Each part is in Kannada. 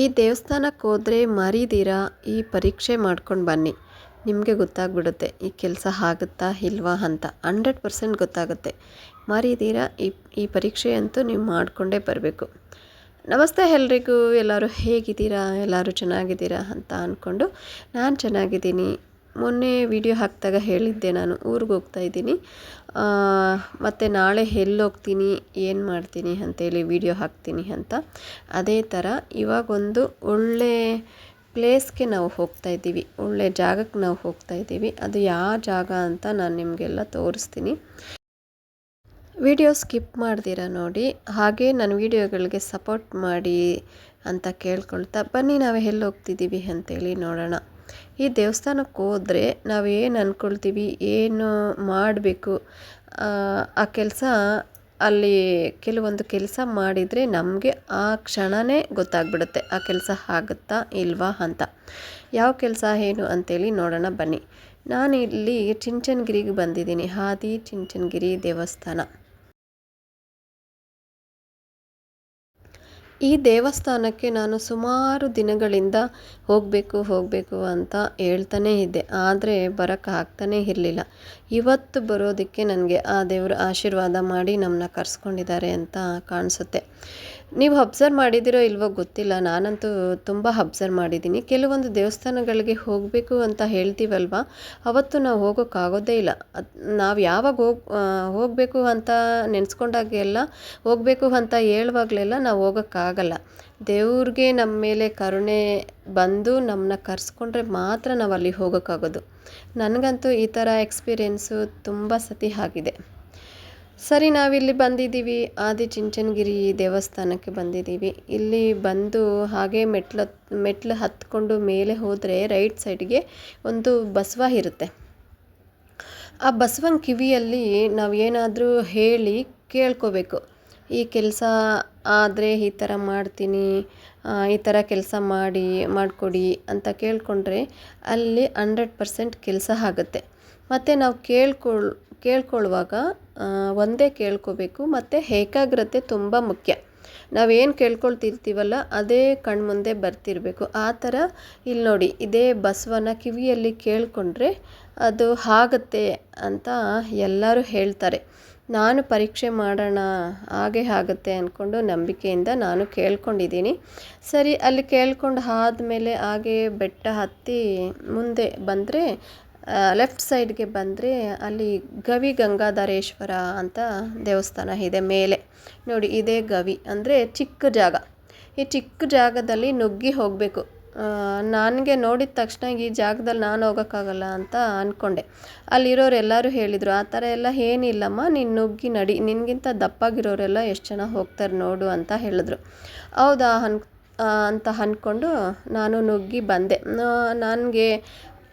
ಈ ದೇವಸ್ಥಾನಕ್ಕೆ ಹೋದರೆ ಮರಿದಿರ ಈ ಪರೀಕ್ಷೆ ಮಾಡ್ಕೊಂಡು ಬನ್ನಿ. ನಿಮಗೆ ಗೊತ್ತಾಗ್ಬಿಡುತ್ತೆ, ಈ ಕೆಲಸ ಆಗುತ್ತಾ ಇಲ್ವಾ ಅಂತ. ಹಂಡ್ರೆಡ್ ಪರ್ಸೆಂಟ್ ಗೊತ್ತಾಗುತ್ತೆ. ಮರಿದಿರ ಈ ಈ ಪರೀಕ್ಷೆ ಅಂತೂ ನೀವು ಮಾಡಿಕೊಂಡೇ ಬರಬೇಕು. ನಮಸ್ತೆ ಎಲ್ರಿಗೂ. ಎಲ್ಲರೂ ಹೇಗಿದ್ದೀರಾ? ಎಲ್ಲರೂ ಚೆನ್ನಾಗಿದ್ದೀರಾ ಅಂತ ಅಂದ್ಕೊಂಡು ನಾನು ಚೆನ್ನಾಗಿದ್ದೀನಿ. ಮೊನ್ನೆ ವಿಡಿಯೋ ಹಾಕಿದಾಗ ಹೇಳಿದ್ದೆ ನಾನು, ಊರಿಗೆ ಹೋಗ್ತಾ ಇದ್ದೀನಿ. ಮತ್ತು ನಾಳೆ ಎಲ್ಲಿ ಹೋಗ್ತೀನಿ ಏನು ಮಾಡ್ತೀನಿ ಅಂತೇಳಿ ವಿಡಿಯೋ ಹಾಕ್ತೀನಿ ಅಂತ. ಅದೇ ಥರ ಇವಾಗೊಂದು ಒಳ್ಳೆ ಪ್ಲೇಸ್ಗೆ ನಾವು ಹೋಗ್ತಾ ಇದ್ದೀವಿ, ಒಳ್ಳೆ ಜಾಗಕ್ಕೆ ನಾವು ಹೋಗ್ತಾ ಇದ್ದೀವಿ. ಅದು ಯಾವ ಜಾಗ ಅಂತ ನಾನು ನಿಮಗೆಲ್ಲ ತೋರಿಸ್ತೀನಿ. ವಿಡಿಯೋ ಸ್ಕಿಪ್ ಮಾಡ್ದಿರ ನೋಡಿ, ಹಾಗೆ ನನ್ನ ವಿಡಿಯೋಗಳಿಗೆ ಸಪೋರ್ಟ್ ಮಾಡಿ ಅಂತ ಕೇಳ್ಕೊಳ್ತಾ ಬನ್ನಿ, ನಾವು ಎಲ್ಲಿ ಹೋಗ್ತಿದ್ದೀವಿ ಅಂತೇಳಿ ನೋಡೋಣ. ಈ ದೇವಸ್ಥಾನಕ್ಕೆ ಹೋದರೆ ನಾವು ಏನು ಅಂದ್ಕೊಳ್ತೀವಿ ಏನು ಮಾಡಬೇಕು? ಆ ಕೆಲಸ ಅಲ್ಲಿ ಕೆಲವೊಂದು ಕೆಲಸ ಮಾಡಿದರೆ ನಮಗೆ ಆ ಕ್ಷಣವೇ ಗೊತ್ತಾಗ್ಬಿಡುತ್ತೆ. ಆ ಕೆಲಸ ಆಗುತ್ತಾ ಇಲ್ವಾ ಅಂತ. ಯಾವ ಕೆಲಸ ಏನು ಅಂತೇಳಿ ನೋಡೋಣ ಬನ್ನಿ. ನಾನು ಇಲ್ಲಿ ಚಿಂಚನಗಿರಿಗೆ ಬಂದಿದ್ದೀನಿ. ಹಾದಿ ಚಿಂಚನಗಿರಿ ದೇವಸ್ಥಾನ. ಈ ದೇವಸ್ಥಾನಕ್ಕೆ ನಾನು ಸುಮಾರು ದಿನಗಳಿಂದ ಹೋಗಬೇಕು ಹೋಗಬೇಕು ಅಂತ ಹೇಳ್ತಾನೇ ಇದ್ದೆ. ಆದರೆ ಬರೋಕ್ಕಾಗ್ತಾನೇ ಇರಲಿಲ್ಲ. ಇವತ್ತು ಬರೋದಕ್ಕೆ ನನಗೆ ಆ ದೇವರು ಆಶೀರ್ವಾದ ಮಾಡಿ ನಮ್ಮನ್ನ ಕರೆಸ್ಕೊಂಡಿದ್ದಾರೆ ಅಂತ ಕಾಣಿಸುತ್ತೆ. ನೀವು ಅಬ್ಸರ್ವ್ ಮಾಡಿದಿರೋ ಇಲ್ವೋ ಗೊತ್ತಿಲ್ಲ. ನಾನಂತೂ ತುಂಬ ಅಬ್ಸರ್ವ್ ಮಾಡಿದ್ದೀನಿ. ಕೆಲವೊಂದು ದೇವಸ್ಥಾನಗಳಿಗೆ ಹೋಗಬೇಕು ಅಂತ ಹೇಳ್ತೀವಲ್ವ? ಅವತ್ತು ನಾವು ಹೋಗೋಕ್ಕಾಗೋದೇ ಇಲ್ಲ. ನಾವು ಯಾವಾಗ ಹೋಗಿ ಹೋಗಬೇಕು ಅಂತ ನೆನೆಸ್ಕೊಂಡಾಗೆಲ್ಲ, ಹೋಗಬೇಕು ಅಂತ ಹೇಳುವಾಗಲೆಲ್ಲ ನಾವು ಹೋಗೋಕ್ಕಾಗಲ್ಲ. ದೇವ್ರಿಗೆ ನಮ್ಮ ಮೇಲೆ ಕರುಣೆ ಬಂದು ನಮ್ಮನ್ನ ಕರೆಸ್ಕೊಂಡ್ರೆ ಮಾತ್ರ ನಾವು ಅಲ್ಲಿ ಹೋಗೋಕ್ಕಾಗೋದು. ನನಗಂತೂ ಈ ಥರ ಎಕ್ಸ್ಪೀರಿಯೆನ್ಸು ತುಂಬ ಸತಿ ಆಗಿದೆ. ಸರಿ, ನಾವಿಲ್ಲಿ ಬಂದಿದ್ದೀವಿ. ಆದಿಚುಂಚನಗಿರಿ ದೇವಸ್ಥಾನಕ್ಕೆ ಬಂದಿದ್ದೀವಿ. ಇಲ್ಲಿ ಬಂದು ಹಾಗೆ ಮೆಟ್ಲು ಮೆಟ್ಲು ಹತ್ಕೊಂಡು ಮೇಲೆ ಹೋದರೆ ರೈಟ್ ಸೈಡ್ಗೆ ಒಂದು ಬಸವ ಇರುತ್ತೆ. ಆ ಬಸವನ ಕಿವಿಯಲ್ಲಿ ನಾವು ಏನಾದರೂ ಹೇಳಿ ಕೇಳ್ಕೋಬೇಕು. ಈ ಕೆಲಸ ಆದರೆ ಈ ಥರ ಮಾಡ್ತೀನಿ ಈ ಥರ ಕೆಲಸ ಮಾಡಿ, ಮಾಡಿಕೊಡಿ ಅಂತ ಕೇಳಿಕೊಂಡ್ರೆ ಅಲ್ಲಿ ಹಂಡ್ರೆಡ್ ಪರ್ಸೆಂಟ್ ಕೆಲಸ ಆಗುತ್ತೆ. ಮತ್ತು ನಾವು ಕೇಳ್ಕೊಳ್, ಕೇಳ್ಕೊಳ್ಳುವಾಗ ಒಂದೇ ಕೇಳ್ಕೋಬೇಕು, ಮತ್ತು ಏಕಾಗ್ರತೆ ತುಂಬ ಮುಖ್ಯ. ನಾವೇನು ಕೇಳ್ಕೊಳ್ತಿರ್ತೀವಲ್ಲ, ಅದೇ ಕಣ್ಮುಂದೆ ಬರ್ತಿರಬೇಕು. ಆ ಥರ ಇಲ್ಲಿ ನೋಡಿ, ಇದೇ ಬಸವನ ಕಿವಿಯಲ್ಲಿ ಕೇಳಿಕೊಂಡ್ರೆ ಅದು ಆಗುತ್ತೆ ಅಂತ ಎಲ್ಲರೂ ಹೇಳ್ತಾರೆ. ನಾನು ಪರೀಕ್ಷೆ ಮಾಡೋಣ, ಹಾಗೆ ಆಗುತ್ತೆ ಅಂದ್ಕೊಂಡು ನಂಬಿಕೆಯಿಂದ ನಾನು ಕೇಳ್ಕೊಂಡಿದ್ದೀನಿ. ಸರಿ, ಅಲ್ಲಿ ಕೇಳ್ಕೊಂಡು ಆದಮೇಲೆ ಹಾಗೆ ಬೆಟ್ಟ ಹತ್ತಿ ಮುಂದೆ ಬಂದರೆ ಲೆಫ್ಟ್ ಸೈಡ್ಗೆ ಬಂದರೆ ಅಲ್ಲಿ ಗವಿ ಗಂಗಾಧರೇಶ್ವರ ಅಂತ ದೇವಸ್ಥಾನ ಇದೆ ಮೇಲೆ. ನೋಡಿ, ಇದೇ ಗವಿ ಅಂದರೆ ಚಿಕ್ಕ ಜಾಗ. ಈ ಚಿಕ್ಕ ಜಾಗದಲ್ಲಿ ನುಗ್ಗಿ ಹೋಗಬೇಕು. ನನಗೆ ನೋಡಿದ ತಕ್ಷಣ ಈ ಜಾಗದಲ್ಲಿ ನಾನು ಹೋಗೋಕ್ಕಾಗಲ್ಲ ಅಂತ ಅಂದ್ಕೊಂಡೆ ಅಲ್ಲಿರೋರು ಎಲ್ಲರೂ ಹೇಳಿದರು, ಆ ಥರ ಎಲ್ಲ ಏನಿಲ್ಲಮ್ಮ, ನೀನು ನುಗ್ಗಿ ನಡಿ. ನಿನಗಿಂತ ದಪ್ಪಾಗಿರೋರೆಲ್ಲ ಎಷ್ಟು ಜನ ಹೋಗ್ತಾರೆ ನೋಡು ಅಂತ ಹೇಳಿದ್ರು. ಹೌದಾ, ಅನ್ ಅಂತ ಅಂದ್ಕೊಂಡು ನಾನು ನುಗ್ಗಿ ಬಂದೆ. ನನಗೆ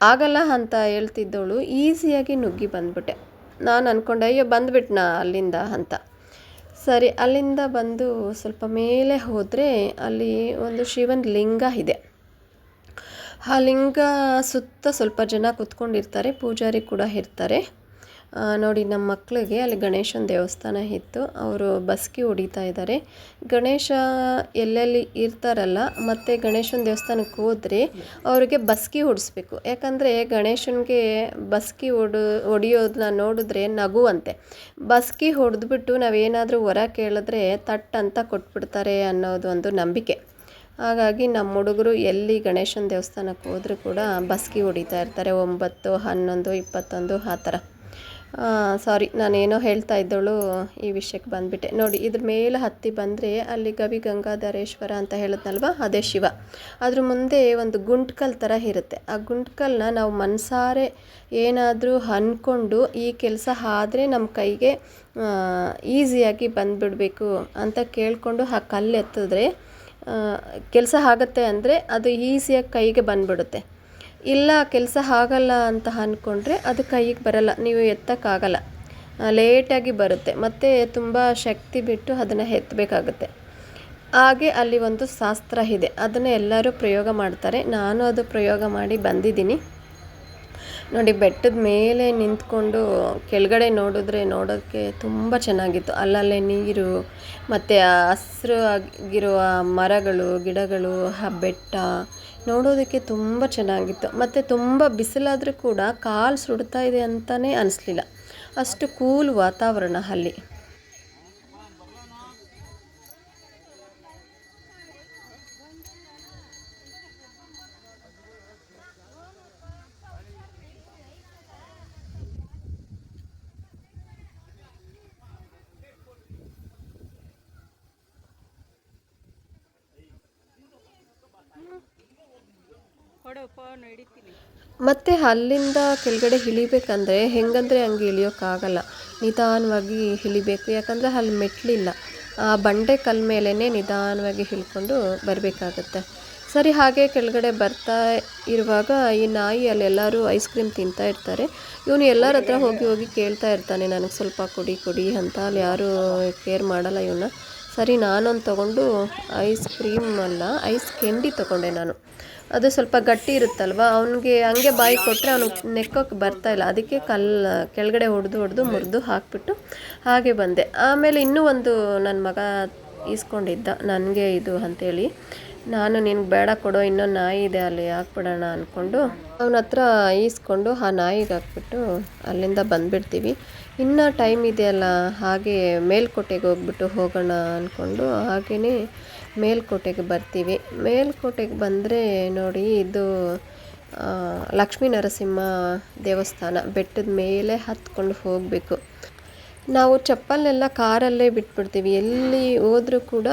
ಆಗಲ್ಲ ಅಂತ ಹೇಳ್ತಿದ್ದವಳು ಈಸಿಯಾಗಿ ನುಗ್ಗಿ ಬಂದ್ಬಿಟ್ಟೆ. ನಾನು ಅಂದ್ಕೊಂಡೆ ಅಯ್ಯೋ, ಬಂದ್ಬಿಟ್ನಾ ಅಲ್ಲಿಂದ? ಅಂತ. ಸರಿ, ಅಲ್ಲಿಂದ ಬಂದು ಸ್ವಲ್ಪ ಮೇಲೆ ಹೋದರೆ ಅಲ್ಲಿ ಒಂದು ಶಿವನ ಲಿಂಗ ಇದೆ. ಆ ಲಿಂಗ ಸುತ್ತ ಸ್ವಲ್ಪ ಜನ ಕೂತ್ಕೊಂಡಿರ್ತಾರೆ, ಪೂಜಾರಿ ಕೂಡ ಇರ್ತಾರೆ. ನೋಡಿ, ನಮ್ಮ ಮಕ್ಕಳಿಗೆ ಅಲ್ಲಿ ಗಣೇಶನ ದೇವಸ್ಥಾನ ಇತ್ತು. ಅವರು ಬಸ್ಕಿ ಹೊಡಿತಾ ಇದ್ದಾರೆ. ಗಣೇಶ ಎಲ್ಲೆಲ್ಲಿ ಇರ್ತಾರಲ್ಲ, ಮತ್ತು ಗಣೇಶನ ದೇವಸ್ಥಾನಕ್ಕೆ ಹೋದರೆ ಅವರಿಗೆ ಬಸ್ಕಿ ಹೊಡಿಸ್ಬೇಕು. ಯಾಕಂದರೆ ಗಣೇಶನಿಗೆ ಬಸ್ಕಿ ಹೊಡು, ಹೊಡಿಯೋದನ್ನ ನೋಡಿದ್ರೆ ನಗುವಂತೆ. ಬಸ್ಕಿ ಹೊಡೆದ್ಬಿಟ್ಟು ನಾವೇನಾದರೂ ಹೊರ ಕೇಳಿದ್ರೆ ತಟ್ ಅಂತ ಕೊಟ್ಬಿಡ್ತಾರೆ ಅನ್ನೋದು ಒಂದು ನಂಬಿಕೆ. ಹಾಗಾಗಿ ನಮ್ಮ ಹುಡುಗರು ಎಲ್ಲಿ ಗಣೇಶನ ದೇವಸ್ಥಾನಕ್ಕೆ ಹೋದರೂ ಕೂಡ ಬಸ್ಕಿ ಹೊಡಿತಾ ಇರ್ತಾರೆ. ಒಂಬತ್ತು, ಹನ್ನೊಂದು, ಇಪ್ಪತ್ತೊಂದು, ಆ ಥರ. ಸಾರಿ ನಾನೇನೋ ಹೇಳ್ತಾ ಇದ್ದಳು ಈ ವಿಷಯಕ್ಕೆ ಬಂದುಬಿಟ್ಟೆ. ನೋಡಿ, ಇದ್ರ ಮೇಲೆ ಹತ್ತಿ ಬಂದರೆ ಅಲ್ಲಿ ಗವಿ ಗಂಗಾಧರೇಶ್ವರ ಅಂತ ಹೇಳಿದ್ನಲ್ವ? ಅದೇ ಶಿವ. ಅದ್ರ ಮುಂದೆ ಒಂದು ಗುಂಟ್ಕಲ್ ಥರ ಇರುತ್ತೆ. ಆ ಗುಂಟ್ಕಲ್ನ ನಾವು ಮನಸಾರೆ ಏನಾದರೂ ಅಂದ್ಕೊಂಡು ಈ ಕೆಲಸ ಆದರೆ ನಮ್ಮ ಕೈಗೆ ಈಸಿಯಾಗಿ ಬಂದುಬಿಡಬೇಕು ಅಂತ ಕೇಳಿಕೊಂಡು ಆ ಕಲ್ಲು ಎತ್ತಿದ್ರೆ ಕೆಲಸ ಆಗುತ್ತೆ ಅಂದರೆ ಅದು ಈಸಿಯಾಗಿ ಕೈಗೆ ಬಂದುಬಿಡುತ್ತೆ. ಇಲ್ಲ, ಕೆಲಸ ಆಗಲ್ಲ ಅಂತ ಅಂದ್ಕೊಂಡ್ರೆ ಅದು ಕೈಗೆ ಬರಲ್ಲ, ನೀವು ಎತ್ತಕ್ಕಾಗಲ್ಲ. ಲೇಟಾಗಿ ಬರುತ್ತೆ, ಮತ್ತು ತುಂಬ ಶಕ್ತಿ ಬಿಟ್ಟು ಅದನ್ನು ಎತ್ತಬೇಕಾಗುತ್ತೆ ಹಾಗೆ ಅಲ್ಲಿ ಒಂದು ಶಾಸ್ತ್ರ ಇದೆ, ಅದನ್ನು ಎಲ್ಲರೂ ಪ್ರಯೋಗ ಮಾಡ್ತಾರೆ. ನಾನು ಅದು ಪ್ರಯೋಗ ಮಾಡಿ ಬಂದಿದ್ದೀನಿ. ನೋಡಿ, ಬೆಟ್ಟದ ಮೇಲೆ ನಿಂತ್ಕೊಂಡು ಕೆಳಗಡೆ ನೋಡಿದ್ರೆ ನೋಡೋಕ್ಕೆ ತುಂಬ ಚೆನ್ನಾಗಿತ್ತು. ಅಲ್ಲಲ್ಲೇ ನೀರು, ಮತ್ತು ಹಸಿರು ಆಗಿರುವ ಮರಗಳು, ಗಿಡಗಳು, ಆ ಬೆಟ್ಟ ನೋಡೋದಕ್ಕೆ ತುಂಬ ಚೆನ್ನಾಗಿತ್ತು. ಮತ್ತು ತುಂಬ ಬಿಸಿಲಾದರೂ ಕೂಡ ಕಾಲು ಸುಡ್ತಾ ಇದೆ ಅಂತಲೇ ಅನಿಸ್ಲಿಲ್ಲ. ಅಷ್ಟು ಕೂಲ್ ವಾತಾವರಣ ಅಲ್ಲಿ. ಮತ್ತು ಅಲ್ಲಿಂದ ಕೆಳಗಡೆ ಇಳಿಬೇಕಂದ್ರೆ ಹೆಂಗಂದರೆ ಹಂಗೆ ಇಳಿಯೋಕ್ಕಾಗಲ್ಲ. ನಿಧಾನವಾಗಿ ಇಳಿಬೇಕು. ಯಾಕಂದರೆ ಅಲ್ಲಿ ಮೆಟ್ಲಿಲ್ಲ ಆ ಬಂಡೆ ಕಲ್ ಮೇಲೇ ನಿಧಾನವಾಗಿ ಇಳ್ಕೊಂಡು ಬರಬೇಕಾಗತ್ತೆ. ಸರಿ, ಹಾಗೆ ಕೆಳಗಡೆ ಬರ್ತಾ ಇರುವಾಗ ಈ ನಾಯಿ ಅಲ್ಲಿ ಎಲ್ಲರೂ ಐಸ್ ಕ್ರೀಮ್ ತಿಂತಾ ಇರ್ತಾರೆ. ಇವನು ಎಲ್ಲರ ಹತ್ರ ಹೋಗಿ ಹೋಗಿ ಕೇಳ್ತಾ ಇರ್ತಾನೆ, ನನಗೆ ಸ್ವಲ್ಪ ಕೊಡಿ ಕೊಡಿ ಅಂತ. ಅಲ್ಲಿ ಯಾರೂ ಕೇರ್ ಮಾಡಲ್ಲ ಇವನ್ನ. ಸರಿ, ನಾನೊಂದು ತೊಗೊಂಡು ಐಸ್ ಕ್ರೀಮ್ ಅಲ್ಲ, ಐಸ್ ಕೆಂಡಿ ತೊಗೊಂಡೆ ನಾನು. ಅದು ಸ್ವಲ್ಪ ಗಟ್ಟಿ ಇರುತ್ತಲ್ವ? ಅವನಿಗೆ ಹಂಗೆ ಬಾಯಿ ಕೊಟ್ಟರೆ ಅವನಿಗೆ ನೆಕ್ಕೋಕ್ಕೆ ಬರ್ತಾ ಇಲ್ಲ. ಅದಕ್ಕೆ ಕಲ್, ಕೆಳಗಡೆ ಹೊಡೆದು ಹೊಡೆದು ಮುರಿದು ಹಾಕಿಬಿಟ್ಟು ಹಾಗೆ ಬಂದೆ. ಆಮೇಲೆ ಇನ್ನೂ ಒಂದು ನನ್ನ ಮಗ ಈಸ್ಕೊಂಡಿದ್ದ. ನನಗೆ ಇದು ಅಂಥೇಳಿ ನಾನು, ನಿನ್ಗೆ ಬೇಡ ಕೊಡೋ ಇನ್ನೊಂದು ನಾಯಿ ಇದೆ, ಅಲ್ಲಿ ಹಾಕ್ಬಿಡೋಣ ಅಂದ್ಕೊಂಡು ಅವನ ಹತ್ರ ಈಸ್ಕೊಂಡು ಆ ನಾಯಿಗೆ ಹಾಕ್ಬಿಟ್ಟು ಅಲ್ಲಿಂದ ಬಂದುಬಿಡ್ತೀವಿ. ಇನ್ನೂ ಟೈಮ್ ಇದೆಯಲ್ಲ, ಹಾಗೆ ಮೇಲ್ಕೋಟೆಗೆ ಹೋಗ್ಬಿಟ್ಟು ಹೋಗೋಣ ಅಂದ್ಕೊಂಡು ಹಾಗೆಯೇ ಮೇಲ್ಕೋಟೆಗೆ ಬರ್ತೀವಿ. ಮೇಲ್ಕೋಟೆಗೆ ಬಂದರೆ ನೋಡಿ ಇದು ಲಕ್ಷ್ಮೀ ನರಸಿಂಹ ದೇವಸ್ಥಾನ. ಬೆಟ್ಟದ ಮೇಲೆ ಹತ್ಕೊಂಡು ಹೋಗಬೇಕು. ನಾವು ಚಪ್ಪಲ್ಲೆಲ್ಲ ಕಾರಲ್ಲೇ ಬಿಟ್ಬಿಡ್ತೀವಿ. ಎಲ್ಲಿ ಹೋದರೂ ಕೂಡ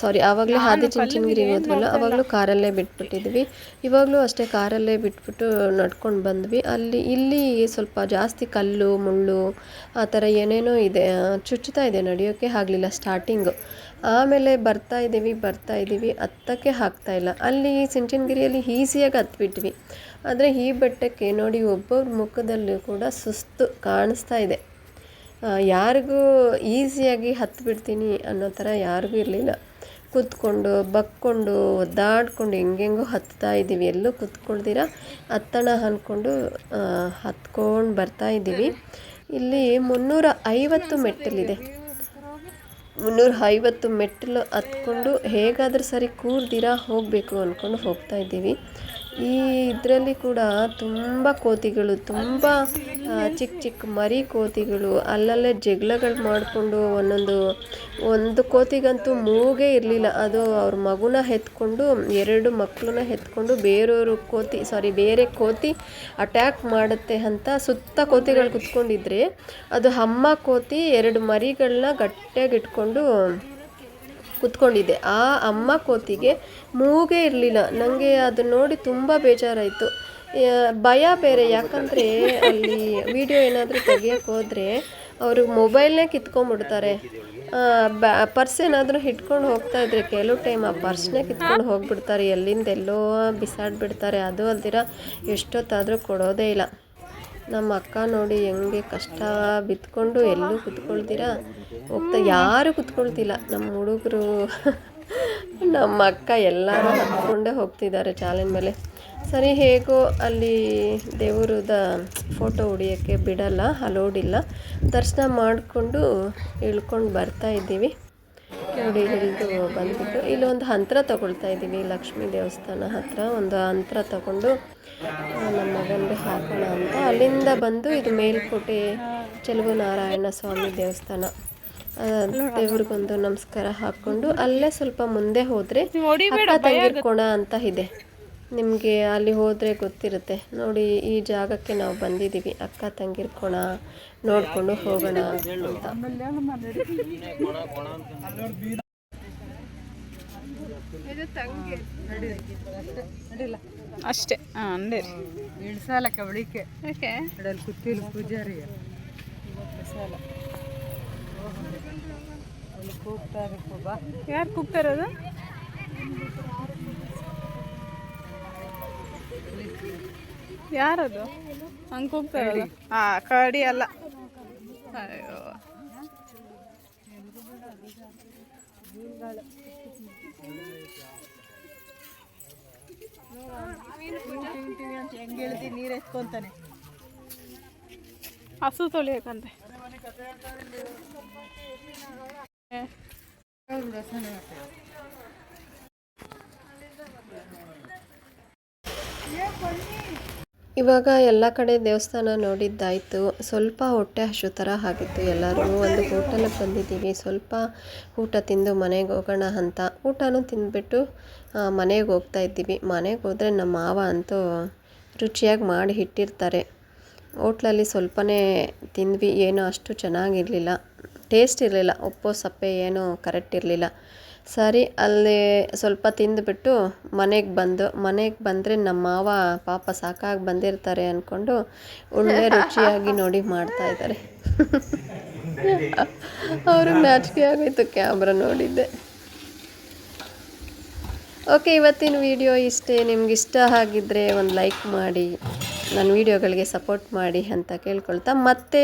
ಸಾರಿ ಆವಾಗಲೇ ಚಿಂಚನಗಿರಿ ಹೋದ್ವಲ್ಲ ಆವಾಗಲೂ ಕಾರಲ್ಲೇ ಬಿಟ್ಬಿಟ್ಟಿದ್ವಿ. ಇವಾಗಲೂ ಅಷ್ಟೇ ಕಾರಲ್ಲೇ ಬಿಟ್ಬಿಟ್ಟು ನಡ್ಕೊಂಡು ಬಂದ್ವಿ. ಅಲ್ಲಿ ಇಲ್ಲಿ ಸ್ವಲ್ಪ ಜಾಸ್ತಿ ಕಲ್ಲು ಮುಳ್ಳು ಆ ಥರ ಏನೇನೋ ಇದೆ ಚುಚ್ಚುತ್ತಾ ಇದೆ ನಡೆಯೋಕ್ಕೆ ಆಗಲಿಲ್ಲ ಸ್ಟಾರ್ಟಿಂಗು ಆಮೇಲೆ ಬರ್ತಾ ಇದ್ದೀವಿ ಬರ್ತಾ ಇದ್ದೀವಿ ಹತ್ತಕ್ಕೆ ಇಲ್ಲ. ಅಲ್ಲಿ ಸಿಂಚನಗಿರಿಯಲ್ಲಿ ಈಸಿಯಾಗಿ ಹತ್ಬಿಟ್ವಿ. ಆದರೆ ಈ ಬೆಟ್ಟಕ್ಕೆ ನೋಡಿ ಒಬ್ಬೊಬ್ಬರ ಮುಖದಲ್ಲೂ ಕೂಡ ಸುಸ್ತು ಕಾಣಿಸ್ತಾ ಇದೆ. ಯಾರಿಗೂ ಈಸಿಯಾಗಿ ಹತ್ಬಿಡ್ತೀನಿ ಅನ್ನೋ ಥರ ಯಾರಿಗೂ ಇರಲಿಲ್ಲ. ಕೂತ್ಕೊಂಡು, ಬಕ್ಕೊಂಡು, ಒದ್ದಾಡ್ಕೊಂಡು, ಹೆಂಗೆಂಗೋ ಹತ್ತಾ ಇದ್ದೀವಿ. ಎಲ್ಲೂ ಕೂತ್ಕೊಳ್ದಿರ? ಹತ್ತಣ ಅಂದ್ಕೊಂಡು ಹತ್ಕೊಂಡು ಬರ್ತಾ ಇದ್ದೀವಿ. ಇಲ್ಲಿ ಮುನ್ನೂರ ಐವತ್ತು ಮೆಟ್ಟಲಿದೆ. ಮುನ್ನೂರ ಐವತ್ತು ಮೆಟ್ಟಲು ಹತ್ಕೊಂಡು ಹೇಗಾದರೂ ಸರಿ ಕೂರ್ದಿರ, ಹೋಗಬೇಕು ಅಂದ್ಕೊಂಡು ಹೋಗ್ತಾ ಇದ್ದೀವಿ. ಈ ಇದರಲ್ಲಿ ಕೂಡ ತುಂಬ ಕೋತಿಗಳು, ತುಂಬ ಚಿಕ್ಕ ಚಿಕ್ಕ ಮರಿ ಕೋತಿಗಳು, ಅಲ್ಲಲ್ಲೇ ಜಗಳಗಳು ಮಾಡಿಕೊಂಡು ಒಂದೊಂದು, ಒಂದು ಕೋತಿಗಂತೂ ಮೂಗೇ ಇರಲಿಲ್ಲ. ಅದು ಅವ್ರ ಮಗುನ ಎತ್ಕೊಂಡು ಎರಡು ಮಕ್ಕಳನ್ನ ಎತ್ಕೊಂಡು ಬೇರೆಯವರು ಕೋತಿ ಸಾರಿ ಬೇರೆ ಕೋತಿ ಅಟ್ಯಾಕ್ ಮಾಡುತ್ತೆ ಅಂತ ಸುತ್ತ ಕೋತಿಗಳು ಕುತ್ಕೊಂಡಿದ್ರೆ, ಅದು ಅಮ್ಮ ಕೋತಿ ಎರಡು ಮರಿಗಳನ್ನ ಗಟ್ಟಿಯಾಗಿ ಇಟ್ಕೊಂಡು ಕುತ್ಕೊಂಡಿದ್ದೆ. ಆ ಅಮ್ಮ ಕೋತಿಗೆ ಮೂಗೇ ಇರಲಿಲ್ಲ. ನನಗೆ ಅದನ್ನ ನೋಡಿ ತುಂಬ ಬೇಜಾರಾಯಿತು. ಭಯ ಬೇರೆ. ಯಾಕಂದರೆ ಅಲ್ಲಿ ವಿಡಿಯೋ ಏನಾದರೂ ತೆಗಿಯೋಕ್ಕೆ ಹೋದರೆ ಅವರು ಮೊಬೈಲ್ನೇ ಕಿತ್ಕೊಂಡ್ಬಿಡ್ತಾರೆ. ಬ್ಯಾ ಪರ್ಸ್ ಏನಾದರೂ ಹಿಡ್ಕೊಂಡು ಹೋಗ್ತಾ ಇದ್ರೆ ಕೆಲವು ಟೈಮ್ ಆ ಪರ್ಸ್ನೇ ಕಿತ್ಕೊಂಡು ಹೋಗ್ಬಿಡ್ತಾರೆ. ಎಲ್ಲಿಂದ ಎಲ್ಲೋ ಬಿಸಾಡ್ಬಿಡ್ತಾರೆ. ಅದು ಅಲ್ದಿರ ಎಷ್ಟೊತ್ತಾದರೂ ಕೊಡೋದೇ ಇಲ್ಲ. ನಮ್ಮ ಅಕ್ಕ ನೋಡಿ ಹೆಂಗೆ ಕಷ್ಟ ಬಿತ್ಕೊಂಡು ಎಲ್ಲೂ ಕುತ್ಕೊಳ್ತೀರಾ? ಹೋಗ್ತಾ ಯಾರು ಕುತ್ಕೊಳ್ತಿಲ್ಲ. ನಮ್ಮ ಹುಡುಗರು, ನಮ್ಮ ಅಕ್ಕ ಎಲ್ಲರೂ ಹತ್ಕೊಂಡೇ ಹೋಗ್ತಿದ್ದಾರೆ ಚಾಲಿನ ಮೇಲೆ. ಸರಿ, ಹೇಗೋ ಅಲ್ಲಿ ದೇವರದ ಫೋಟೋ ಹೊಡಿಯೋಕ್ಕೆ ಬಿಡಲ್ಲ ಅಲೋಡಿಲ್ಲ ದರ್ಶನ ಮಾಡಿಕೊಂಡು ಇಳ್ಕೊಂಡು ಬರ್ತಾ ಇದ್ದೀವಿ. ನೋಡಿ ಇಳಿದು ಬಂದ್ಬಿಟ್ಟು ಇಲ್ಲಿ ಒಂದು ಹಂತ್ರ ತಗೊಳ್ತಾ ಇದ್ದೀವಿ ಲಕ್ಷ್ಮೀ ದೇವಸ್ಥಾನ ಹತ್ರ. ಒಂದು ಹಂತ್ರ ತಗೊಂಡು ನಮ್ಮ ಮಗನಿಗೆ ಹಾಕೋಣ ಅಂತ. ಅಲ್ಲಿಂದ ಬಂದು ಇದು ಮೇಲ್ಕೋಟೆ ಚೆಲುವು ನಾರಾಯಣ ಸ್ವಾಮಿ ದೇವಸ್ಥಾನ. ದೇವ್ರಿಗೊಂದು ನಮಸ್ಕಾರ ಹಾಕ್ಕೊಂಡು ಅಲ್ಲೇ ಸ್ವಲ್ಪ ಮುಂದೆ ಹೋದ್ರೆ ಅಕ್ಕ ತಂಗಿರ್ ಅಂತ ಇದೆ. ನಿಮಗೆ ಅಲ್ಲಿ ಹೋದರೆ ಗೊತ್ತಿರುತ್ತೆ. ನೋಡಿ ಈ ಜಾಗಕ್ಕೆ ನಾವು ಬಂದಿದ್ದೀವಿ. ಅಕ್ಕ ತಂಗಿರ್ಕೋಣ ನೋಡಿಕೊಂಡು ಹೋಗೋಣ ಅಂತ. ಅಷ್ಟೇ. ಕವಳಿಕೆ ಕುತ್ತಿಲ್ ಪೂಜಾರಿ ಯಾರು ಕೂಗ್ತಾ ಇರೋದು? ಯಾರದು? ಹಂಗೆ ಕೂಗ್ತಾರಲ್ಲ? ಹಾ ಕಡಿ ಅಲ್ಲ. ಅಯ್ಯೋ. ಹೆಂಗೆ ನೀರು ಎತ್ಕೊಂತಾನೆ ಹಸು ತೊಳಿಯಕಂತೆ. ಇವಾಗ ಎಲ್ಲ ಕಡೆ ದೇವಸ್ಥಾನ ನೋಡಿದ್ದಾಯಿತು. ಸ್ವಲ್ಪ ಹೊಟ್ಟೆ ಹಸು ಥರ ಆಗಿತ್ತು ಎಲ್ಲರೂ ಒಂದು ಹೋಟೆಲಿಗೆ ಬಂದಿದ್ದೀವಿ. ಸ್ವಲ್ಪ ಊಟ ತಿಂದು ಮನೆಗೆ ಹೋಗೋಣ ಅಂತ. ಊಟನೂ ತಿಂದುಬಿಟ್ಟು ಮನೆಗೆ ಹೋಗ್ತಾ ಇದ್ದೀವಿ. ಮನೆಗೆ ಹೋದರೆ ನಮ್ಮ ಮಾವ ಅಂತೂ ರುಚಿಯಾಗಿ ಮಾಡಿ ಇಟ್ಟಿರ್ತಾರೆ ಹೋಟ್ಲಲ್ಲಿ ಸ್ವಲ್ಪನೇ ತಿಂದ್ವಿ. ಏನೂ ಅಷ್ಟು ಚೆನ್ನಾಗಿರಲಿಲ್ಲ. ಟೇಸ್ಟ್ ಇರಲಿಲ್ಲ, ಉಪ್ಪು, ಸಪ್ಪೆ ಏನೂ ಕರೆಕ್ಟ್ ಇರಲಿಲ್ಲ. ಸರಿ, ಅಲ್ಲಿ ಸ್ವಲ್ಪ ತಿಂದುಬಿಟ್ಟು ಮನೆಗೆ ಬಂದು, ಮನೆಗೆ ಬಂದರೆ ನಮ್ಮ ಮಾವ, ಪಾಪ ಸಾಕಾಗಿ ಬಂದಿರ್ತಾರೆ ಅಂದ್ಕೊಂಡು ಒಳ್ಳೆ ರುಚಿಯಾಗಿ ನೋಡಿ ಮಾಡ್ತಾ ಇದ್ದಾರೆ. ಅವ್ರಿಗೆ ನಾಚಿಕೆ ಆಗೋಯ್ತು, ಕ್ಯಾಮ್ರಾ ನೋಡಿದ್ದೆ. ಓಕೆ, ಇವತ್ತಿನ ವಿಡಿಯೋ ಇಷ್ಟೇ. ನಿಮ್ಗೆ ಇಷ್ಟ ಆಗಿದ್ದರೆ ಒಂದು ಲೈಕ್ ಮಾಡಿ. ನನ್ನ ವೀಡಿಯೋಗಳಿಗೆ ಸಪೋರ್ಟ್ ಮಾಡಿ ಅಂತ ಕೇಳ್ಕೊಳ್ತಾ ಮತ್ತೆ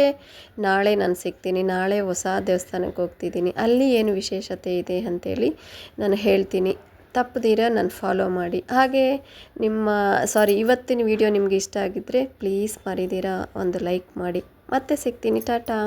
ನಾಳೆ ನಾನು ಸಿಗ್ತೀನಿ, ನಾಳೆ ಹೊಸ ದೇವಸ್ಥಾನಕ್ಕೆ ಹೋಗ್ತಿದ್ದೀನಿ, ಅಲ್ಲಿ ಏನು ವಿಶೇಷತೆ ಇದೆ ಅಂತೇಳಿ ನಾನು ಹೇಳ್ತೀನಿ. ತಪ್ಪದಿರ ನಾನು ಫಾಲೋ ಮಾಡಿ. ಹಾಗೆ ನಿಮ್ಮ ಸಾರಿ ಇವತ್ತಿನ ವಿಡಿಯೋ ನಿಮಗೆ ಇಷ್ಟ ಆಗಿದ್ದರೆ ಪ್ಲೀಸ್ ಮರಿದಿರ ಒಂದು ಲೈಕ್ ಮಾಡಿ. ಮತ್ತೆ ಸಿಗ್ತೀನಿ, ಟಾಟಾ.